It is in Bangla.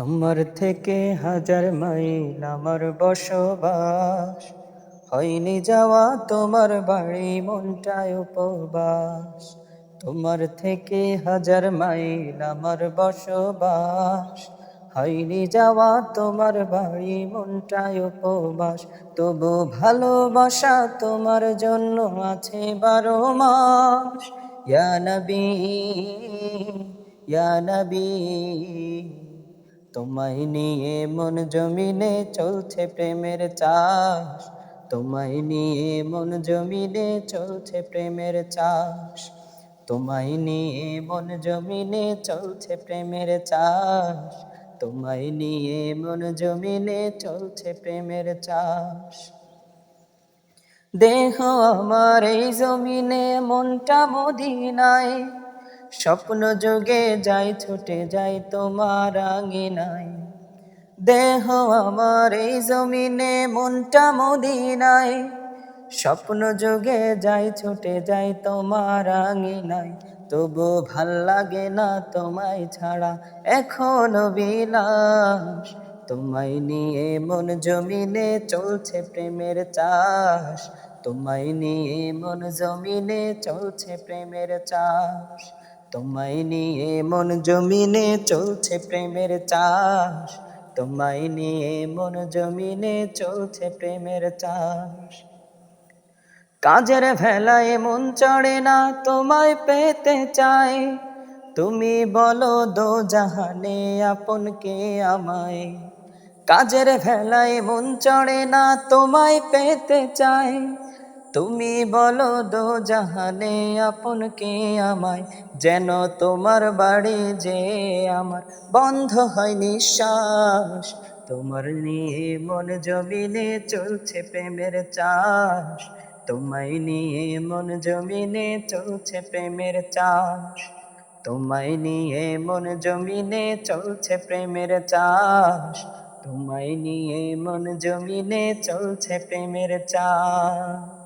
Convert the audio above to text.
তোমার থেকে হাজার মাইল আমার বসবাস। হয়নি যাওয়া তোমার বাড়ি, মনটায় উপবাস। তোমার থেকে হাজার মাইল আমার বসবাস। হয়নি যাওয়া তোমার বাড়ি, মনটায় উপবাস। তবু ভালোবাসা তোমার জন্য আছে বারো মাস। ইয়া নবী ইয়া নবী। তোমায় নিয়ে মন জমিনে চলছে প্রেমের চাষ। তোমায় নিয়ে মন জমিনে চলছে প্রেমের চাষ। তোমায় নিয়ে মন জমিনে চলছে প্রেমের চাষ। তোমায় নিয়ে মন জমিনে চলছে প্রেমের চাষ। দেহ আমার এই জমিনে, মনটা মদিনায়। স্বপ্ন যোগে যাই, ছুটে যাই তোমার আঙিনায়। দেহ আমার এই জমিনে, মনটা মদিনায়। স্বপ্ন যোগে যাই, ছুটে যাই তোমার আঙিনায়। তবু ভালো লাগে না তোমায় ছাড়া, এখনও বিলাস তোমায় নিয়ে মন জমিনে চলছে প্রেমের চাষ। তোমায় নিয়ে মন জমিনে চলছে প্রেমের চাষ। তোমায় নিয়ে মন জমিনে চলছে প্রেমের চাষ। তোমায় নিয়ে মন জমিনে চলছে প্রেমের চাষ। কাজের ভেলায় মন চড়ে না, তোমায় পেতে চাই। তুমি বলো দো জাহানে আপন কে আমায়। কাজের ভেলায় মন চড়ে না, তোমায় পেতে চাই। তুমি বলো দো জাহানে আপন কে আমায়? যেন তোমার বাড়ি যে আমার বন্ধ হয় নিঃশ্বাস। তোমার নিয়ে মন জমিনে চলছে প্রেমের চাষ। তোমায় নিয়ে মন জমিনে চলছে প্রেমের চাষ। তোমায় নিয়ে মন জমিনে চলছে প্রেমের চাষ। তোমায় নিয়ে মন জমিনে চলছে প্রেমের চাষ।